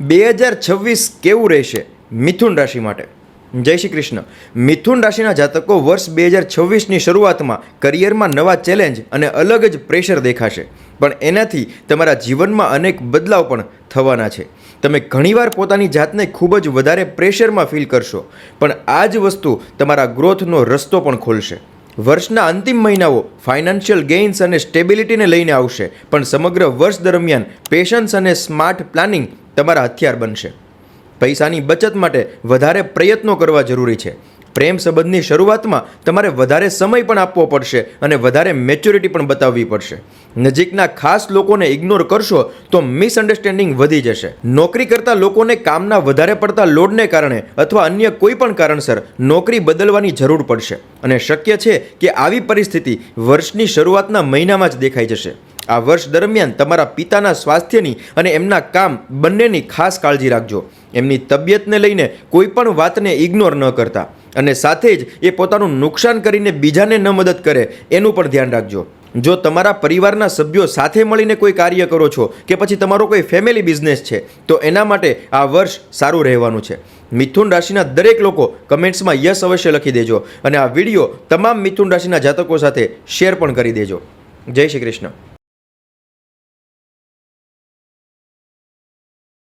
બે હજાર છવ્વીસ કેવું રહેશે મિથુન રાશિ માટે? જય શ્રી કૃષ્ણ. મિથુન રાશિના જાતકો વર્ષ બે હજાર છવ્વીસની શરૂઆતમાં કરિયરમાં નવા ચેલેન્જ અને અલગ જ પ્રેશર દેખાશે. પણ એનાથી તમારા જીવનમાં અનેક બદલાવ પણ થવાના છે. તમે ઘણીવાર પોતાની જાતને ખૂબ જ વધારે પ્રેશરમાં ફીલ કરશો, પણ આ જ વસ્તુ તમારા ગ્રોથનો રસ્તો પણ ખોલશે. વર્ષના અંતિમ મહિનાઓ ફાઇનાન્શિયલ ગેઇન્સ અને સ્ટેબિલિટીને લઈને આવશે, પણ સમગ્ર વર્ષ દરમિયાન પેશન્સ અને સ્માર્ટ પ્લાનિંગ તમારા હથિયાર બનશે. પૈસાની બચત માટે વધારે પ્રયત્નો કરવા જરૂરી છે. પ્રેમ સંબંધની શરૂઆતમાં તમારે વધારે સમય પણ આપવો પડશે અને વધારે મેચ્યોરિટી પણ બતાવવી પડશે. નજીકના ખાસ લોકોને ઇગ્નોર કરશો તો મિસઅન્ડરસ્ટેન્ડિંગ વધી જશે. નોકરી કરતા લોકોને કામના વધારે પડતા લોડને કારણે અથવા અન્ય કોઈ પણ કારણસર નોકરી બદલવાની જરૂર પડશે. અને શક્ય છે કે આવી પરિસ્થિતિ વર્ષની શરૂઆતના મહિનામાં જ દેખાઈ જશે. આ વર્ષ દરમિયાન તમારા પિતાના સ્વાસ્થ્યની અને એમના કામ બંનેની ખાસ કાળજી રાખજો. એમની તબિયતને લઈને કોઈ પણ વાતને ઇગ્નોર ન કરતા. અને સાથે જ એ પોતાનું નુકસાન કરીને બીજાને ન મદદ કરે, એનું પણ ધ્યાન રાખજો. જો તમારા પરિવારના સભ્યો સાથે મળીને કોઈ કાર્ય કરો છો કે પછી તમારો કોઈ ફેમિલી બિઝનેસ છે, તો એના માટે આ વર્ષ સારું રહેવાનું છે. મિથુન રાશિના દરેક લોકો કમેન્ટ્સમાં યસ અવશ્ય લખી દેજો અને આ વીડિયો તમામ મિથુન રાશિના જાતકો સાથે શેર પણ કરી દેજો. જય શ્રી કૃષ્ણ.